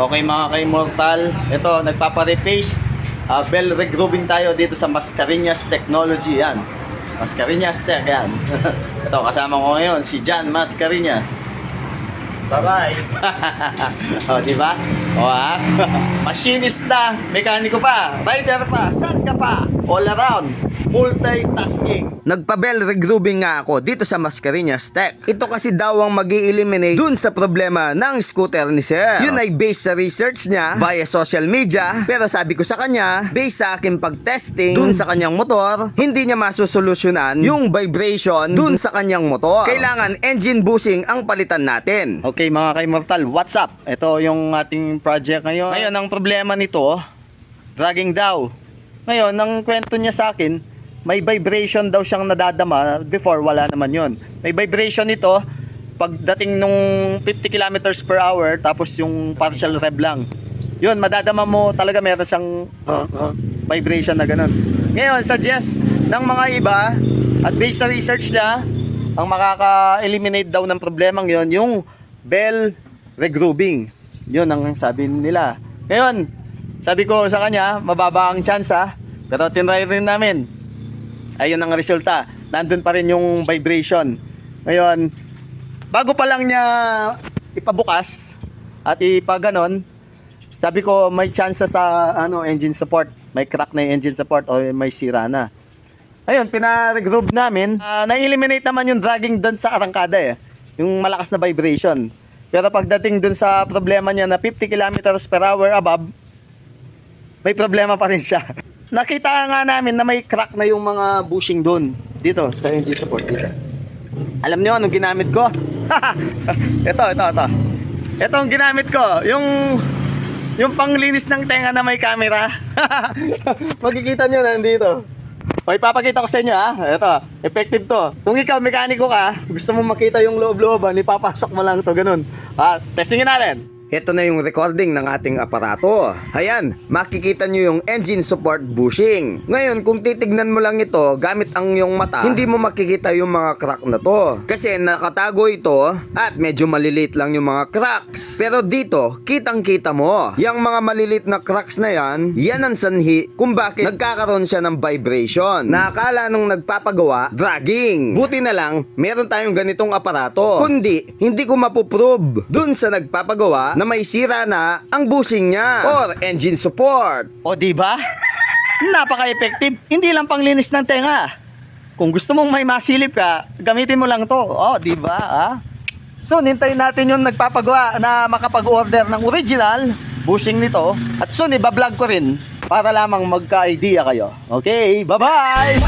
Okay mga ka-immortal, ito nagpapa-reface uh, bell regrouping tayo dito sa Mascareñas Technology yan. Mascareñas Tech yan. ito kasama ko ngayon si Jan Mascareñas. Bye-bye. o, di ba? O, ha? Machinist na, mekaniko pa, rider pa, saan ka pa? All around, multitasking. Nagpa-bell regrouping nga ako dito sa Mascareñas Tech. Ito kasi daw ang mag eliminate dun sa problema ng scooter ni Sir. Yun ay based sa research niya via social media. Pero sabi ko sa kanya, based sa aking pag-testing dun sa kanyang motor, hindi niya masusolusyonan yung vibration dun sa kanyang motor. Kailangan engine bushing ang palitan natin. Okay mga ka-immortal, what's up? Ito yung ating project ngayon. Ngayon, ang problema nito, dragging daw. Ngayon, ang kwento niya sa akin, may vibration daw siyang nadadama. Before, wala naman yon. May vibration nito, pagdating nung 50 kilometers per hour, tapos yung partial rev lang. Yun, madadama mo talaga meron siyang uh, uh, vibration na ganun. Ngayon, suggest ng mga iba, at based sa research niya, ang makaka-eliminate daw ng problemang yon yung bell regrouping. Yun ang sabi nila. Ngayon, sabi ko sa kanya, mababa ang tsansa, pero tinry rin namin. Ayun ang resulta. Nandun pa rin yung vibration. Ngayon, bago pa lang niya ipabukas at ipaganon, sabi ko may chance sa ano engine support. May crack na yung engine support o may sira na. Ayun, pina-regroup namin. Ah, na-eliminate naman yung dragging doon sa arangkada eh. Yung malakas na vibration. Pero pagdating doon sa problema niya na 50 kilometers per hour above, may problema pa rin siya. Nakita nga namin na may crack na yung mga bushing doon. Dito, sa engine support dito. Alam niyo anong ginamit ko? ito, ito, ito. Ito ang ginamit ko. Yung yung panglinis ng tenga na may camera. Makikita nyo nandito. O ipapakita ko sa inyo ha. Ito, effective to. Kung ikaw mekaniko ka, gusto mo makita yung loob-looban, ipapasok mo lang to ganun. Ha, testingin natin. Ito na yung recording ng ating aparato. Ayan, makikita nyo yung engine support bushing. Ngayon, kung titignan mo lang ito gamit ang iyong mata, hindi mo makikita yung mga crack na to. Kasi nakatago ito at medyo maliliit lang yung mga cracks. Pero dito, kitang-kita mo. Yung mga maliliit na cracks na yan, yan ang sanhi kung bakit nagkakaroon siya ng vibration. Nakakala nung nagpapagawa, dragging. Buti na lang, meron tayong ganitong aparato. Kundi, hindi ko mapuprove dun sa nagpapagawa na may sira na ang bushing niya or engine support. O di ba? Napaka-effective. Hindi lang panglinis ng tenga. Kung gusto mong may masilip ka, gamitin mo lang to. O, di ba? Ah? So, nintayin natin yung nagpapagawa na makapag-order ng original bushing nito. At soon, ibablog ko rin para lamang magka-idea kayo. Okay, bye-bye!